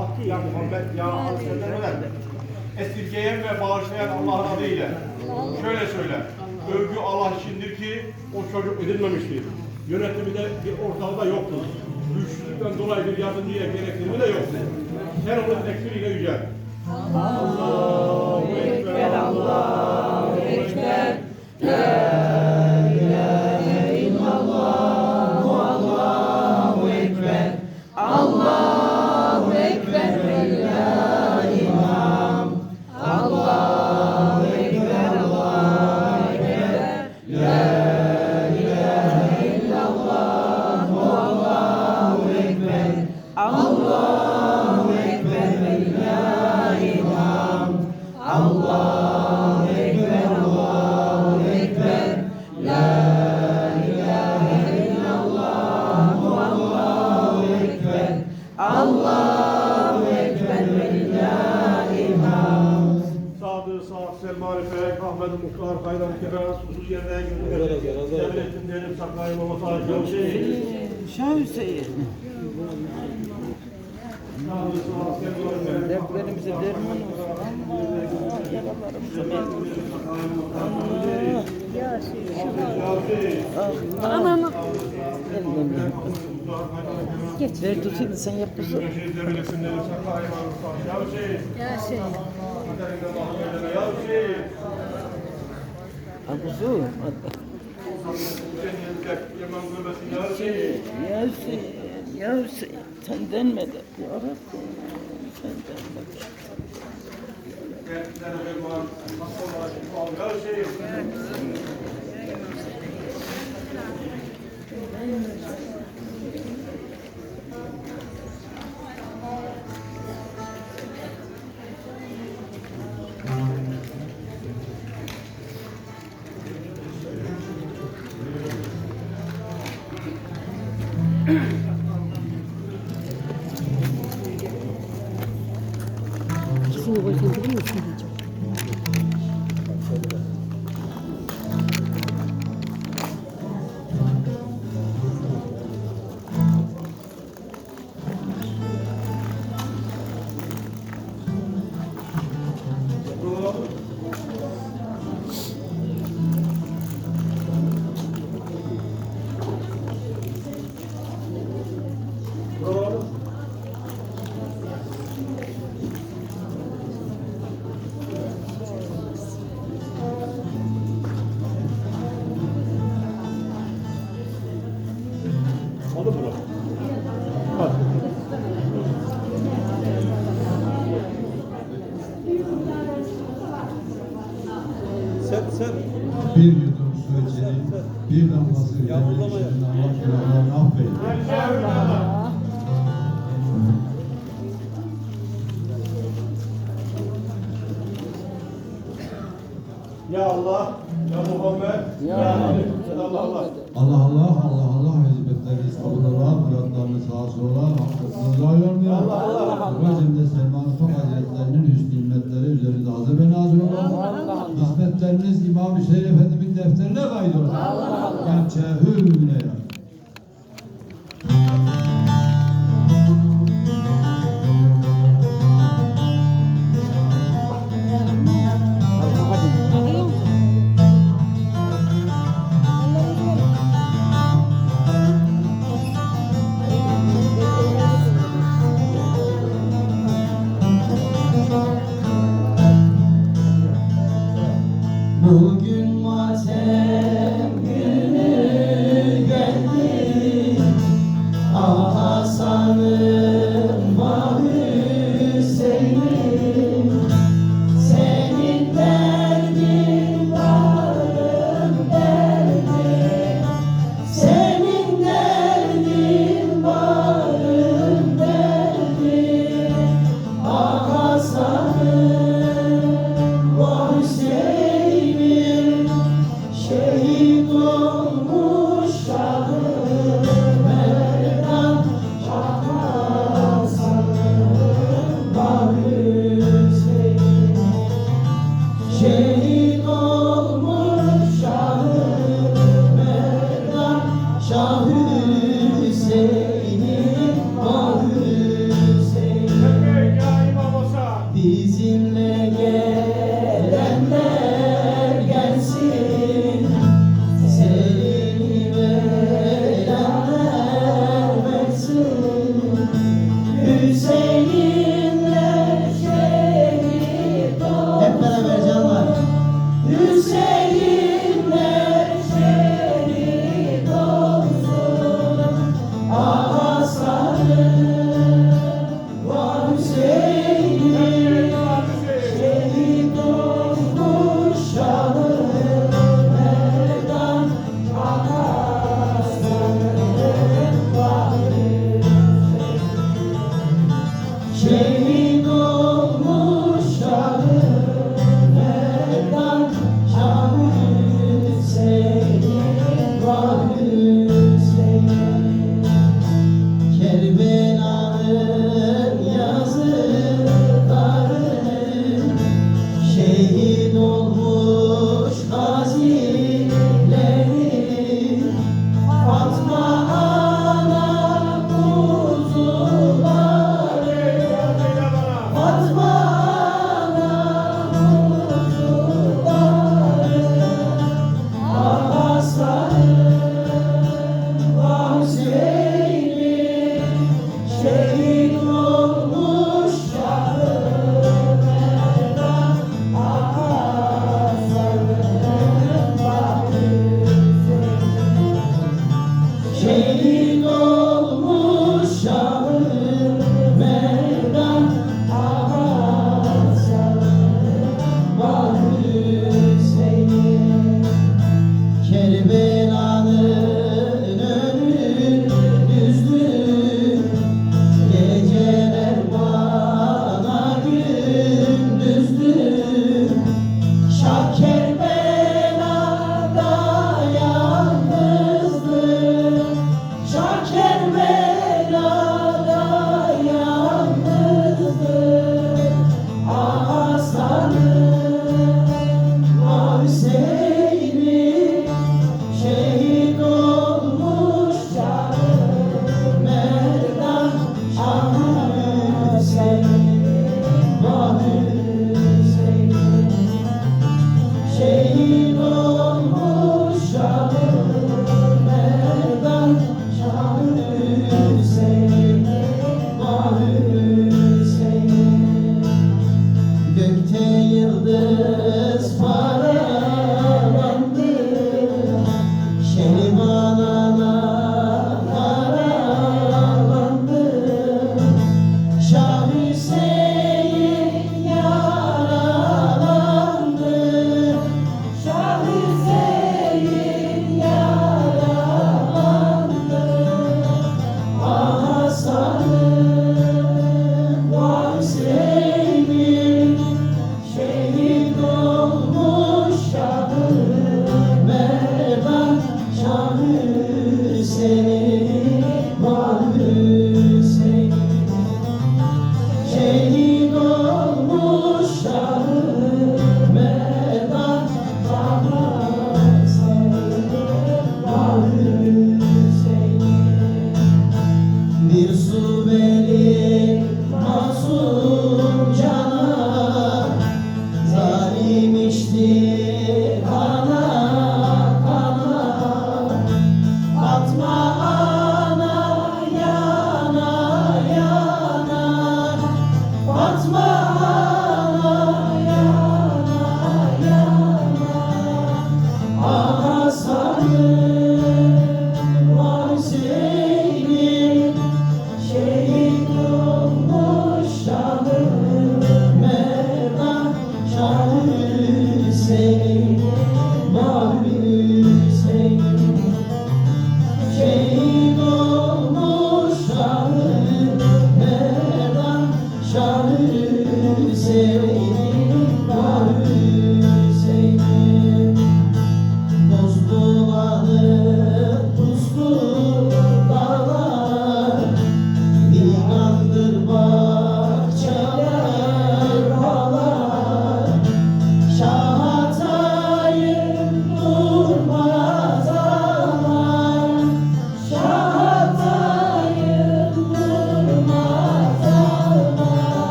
Allah, ya Muhammed, ya Aleyhisselam esirgeyen ve bağışlayan Allah'ın adıyla. Şöyle söyle, övgü Allah içindir ki o çocuk edilmemiştir. Yönetimi de bir ortalıkta yoktur. Güçsüzlükten dolayı bir yardımcıya gerektirimi de yoktur. Sen onun tekfiriyle yücel. Allahu Ekber, Allahu Yerine göndererek devletin derim saklayın olma sahibi yok şey. Şah Hüseyin. Dertlerimize derman olsun. Anam. Geç. Ver tutayım sen yap kızım. Ya şey. Kuzum. Ya Hüseyin. Ya Hüseyin. Senden medet. Ya Rabbim. Senden medet. 我这个没有充 Bir yudum su içelim, bir damlası üzerine düşenin Allah günahlarını affeyler. Ya Allah, ya Muhammed, ya, Ali, ya Allah Allah. Allah Allah, Allah Allah hizmetleriniz kabul olan, muratlarınız hasıl olan, hakkınızı ayarlayan. Allah Allah. Cemde Selman-ı İmam Hüseyin Efendi'nin defterine kaydolan. Allah Allah. Gerçeğe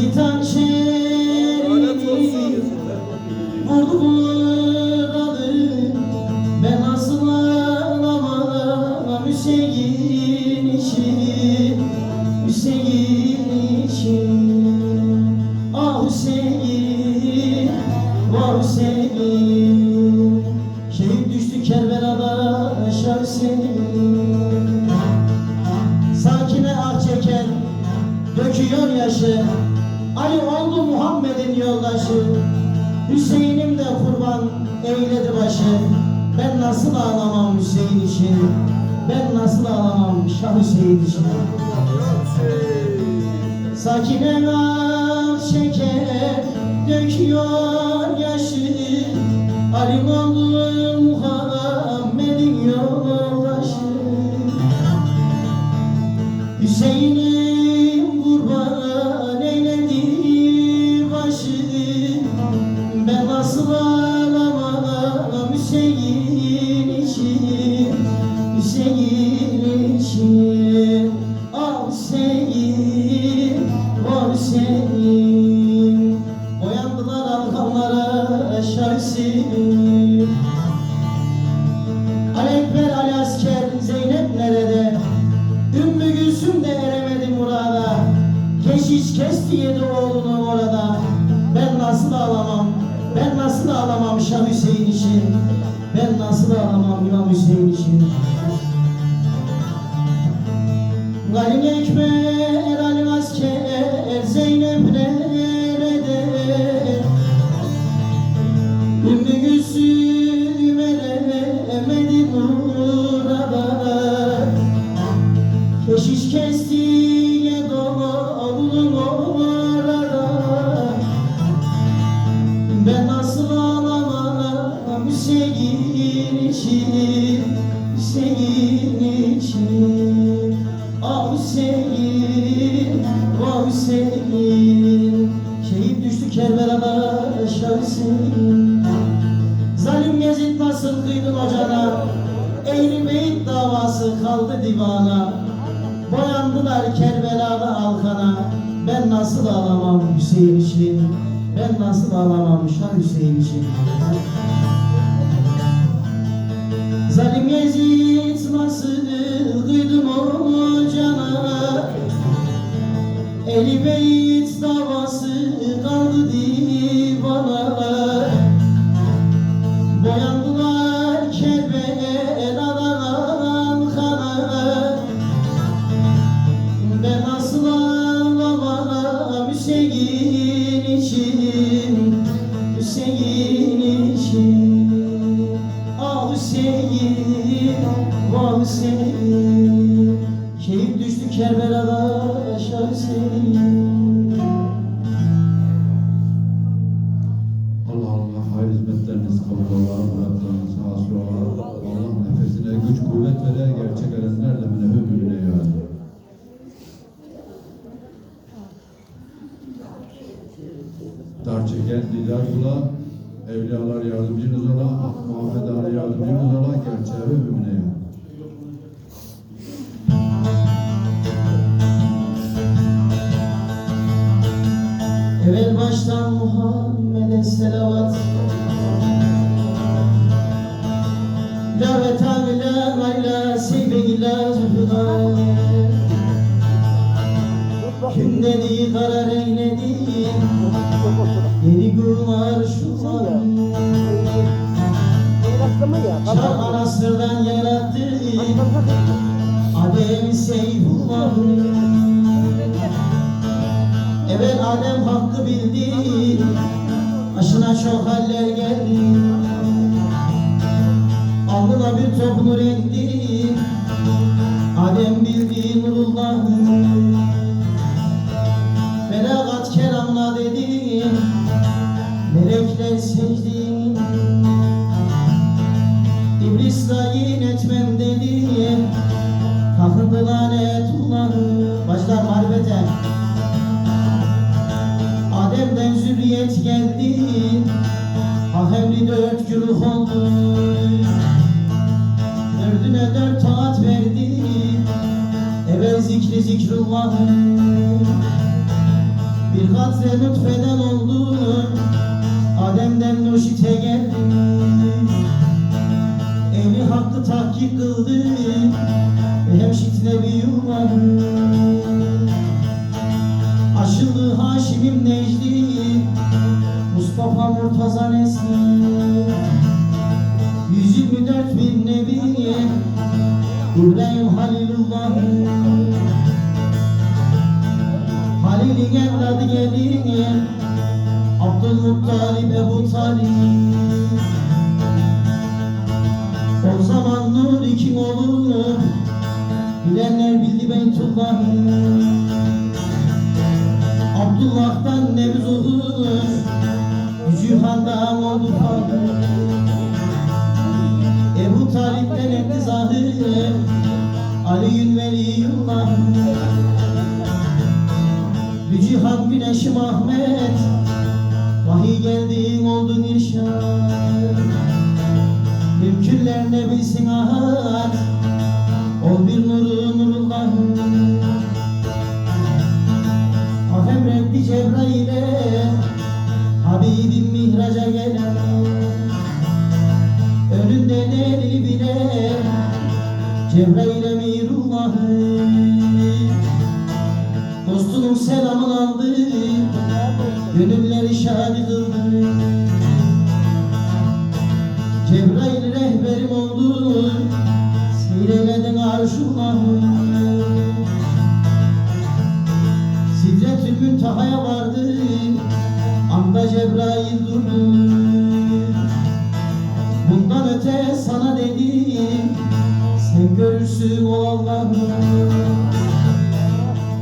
crazy tension Sakine şeker döküyor yaşını. Alim oldu şiş kesti yedi oğlunu orada. Ben nasıl ağlamam, ben nasıl ağlamam Şah Hüseyin için. Ben nasıl ağlamam İmam Hüseyin için. Kaldı divana. Boyandılar Kerbelalı alkana. Ben nasıl ağlamam Hüseyin için? Ben nasıl ağlamam Şah Hüseyin için? salawat kapandı dört taat verdi. Evvel zikri zikrullahı Bir katze lütfeder. İbrahim Halilullah. Halil'in evladı gelin. Abdülmuttalip Ebu Talib Ne bilsin ahad Ol bir nuru nurullah Ah emretti Cebrail'e Habibim mihraca gelen. Önünde delil bile Cebrail görürsün o Allah'ı.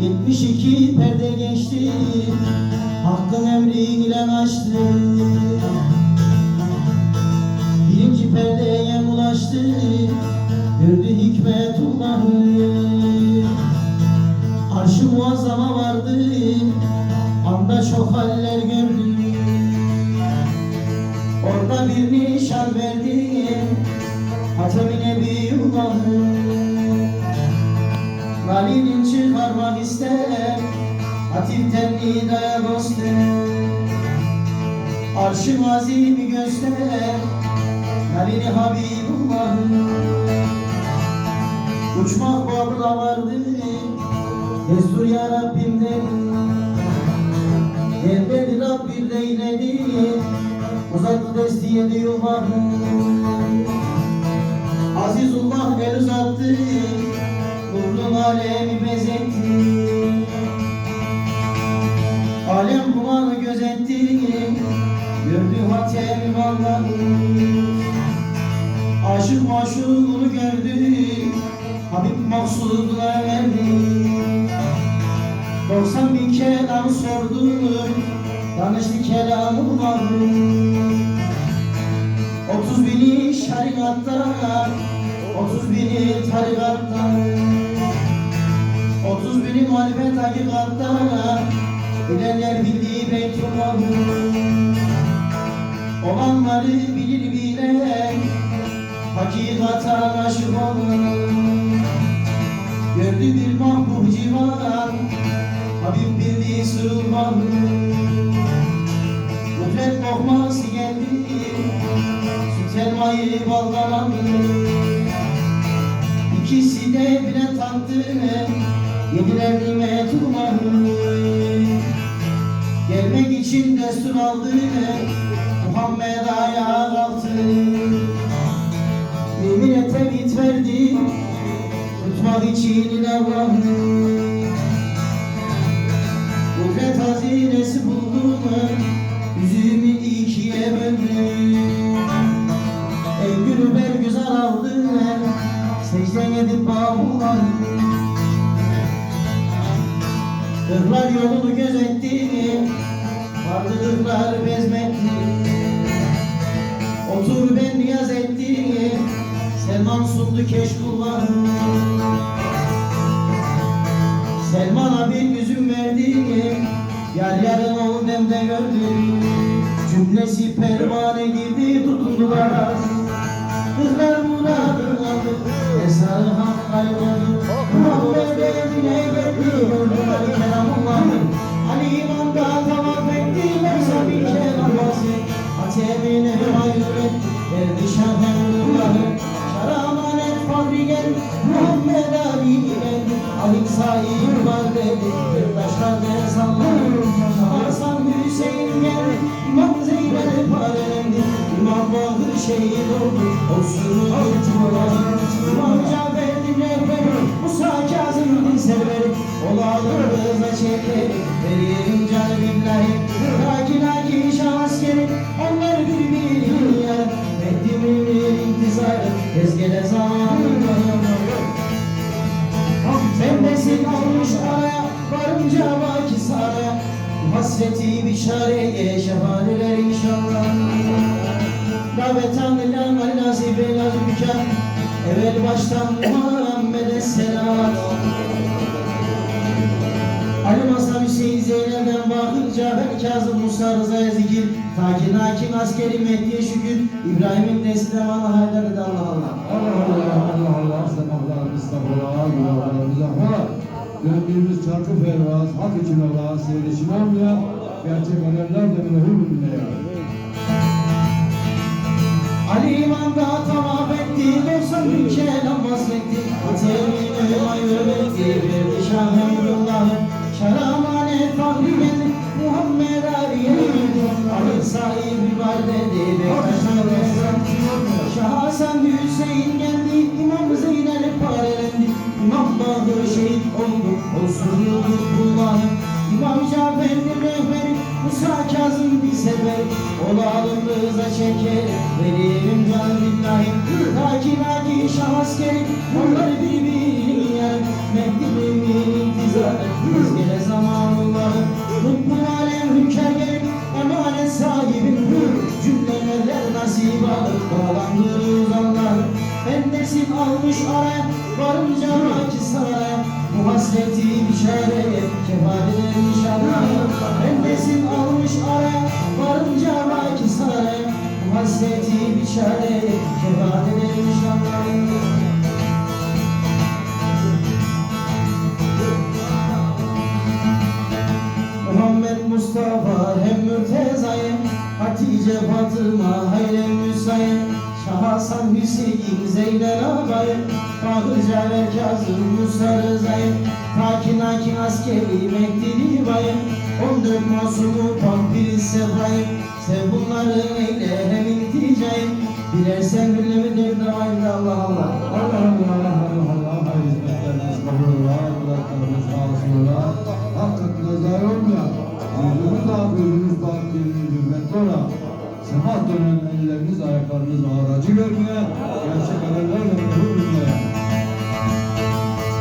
72 perde geçti. Hakkın emriyle açtı. Birinci perdeye ulaştı. Gördü hikmetullahı Arşı muazzama vardı. Anda çok haller gördü. Orada bir nişan verdi. Hatem-i Hatiften nidaya göster. Arşı mazimi göster. Galil-i Habibullah'ı Uçmak babına vardı. Destur ya Rabbim dedi Evleri Rabbim deyledi Uzattı desteğe yuvarı Azizullah el uzattı. Nurlu alemi bezetti Alem kumanı gözetti Gördü hatem Allah'ı Aşık maşuğunu gördü. Habib maksuduna verdi. 90 bin kelam sordu. Danıştı kelamı vardı. 30 bini şeriatta 30 bini tarikatta. 30 bini marifet hakikatta Bilenler bildiği Beytullah'ı Olanları bilir bilen Hakikata aşık olan Gördü bir mahbub civan Habib bildiği sırılmanı Kudret lokması geldi Süt elmayı baldan İkisi de bile tattı Yediler nimetullahı Gelmek için destur aldı. Muhammed ayağa kalktı Yemin tebit verdi. Tutmak için Allah'ı Kudret hazinesi buldum Yüzümü ikiye böldüm En gülü bergüzar aldım Secden edip Kırlar yolunu gözetti Vardı kırlar bezmetti. Otur ben niyaz etti. Selman sundu keşkullah Selman abi yüzüm verdi. Yar yarın onu demde gördüm Cümlesi pervane Saraya Hasreti bir çareye Şehadeler inşallah Davet anılan Ali nasip el azbüka Evvel baştan Muhammed'e selavat Ali Masam Hüseyin Zeynep'den bakınca ben Kazım Musa Rıza'ya zikir Takin hakim askeri Mehdi'ye şükür İbrahim'in nesli bana haydarı da Allah Allah Allah Allah Allah Allah sabahlar estağfurullah günahlarımız affola. Döndüğümüz çarkı fervaz, hak için ola, seyir için olmaya, gerçek alemler de münehür bilmeye. Ali İmam'da tavaf etti, doksan bin kelam vasfetti. Ateğini mayır etti, verdi Şah Emrullah'ı. Şaramane fahri geldi, Muhammed Ali'ye. Ali sahibi var dedi, Bektaş'ın. Şah Hasan Hüseyin geldi, Cafer'in rehberi, Musa Kazım bir sefer. Olalım rıza çeker, verelim can billahi. Laki laki şah askeri, onlar birbirini yer. Mehdi bişareye, kefalet inşallah. Muhammed Mustafa hem Mürteza'yım. Hatice Fatıma Hayre Müsa'yım. Şah Hüseyin Zeynel ağayım. Bahır Caver Kazım Musa Rıza'yım. Hakin askeri Mehdi bayım On masumu Pampiri Sevayım Sev bunları eyle hem ilticayım Dilersen gülümü davayla Allah Allah Allah Allah Allah Allah Allah hayır hizmetleriniz kabul ola, kulaklarınız hasıl ola. Hakkınızda zayi olmayan, yüzünüz daha gözünüz bak diliniz hürmetli ola. Sebat dönen elleriniz ayaklarınız aracı görmeye, gerçek alemlerle münehür bilmeye.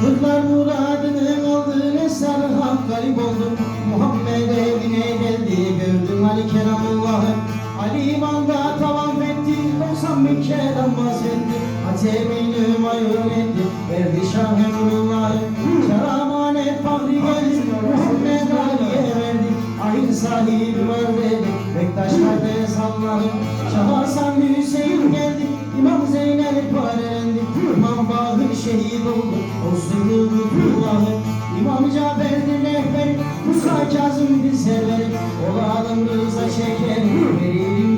Kırklar muradını aldı ne sarı hak garip oldum Muhammed evine geldi gördüm Ali Keramullah'ı Ali imanda 90 bin kelam bahsetti Atemin mayun etti verdi Şah Emrullah'ı Şaramanet fahri geldi Muhammed Ali'ye verdi Ayın sahibi var dedi Bektaş kardeş salları Şah Hasan Hüseyin geldi İmam Zeynep parelendi İmam Bahır şehit oldu Olsun yıldızullahu İmam Cafer'dir rehberi Musa Kazım bir severi Olalım rıza çekeri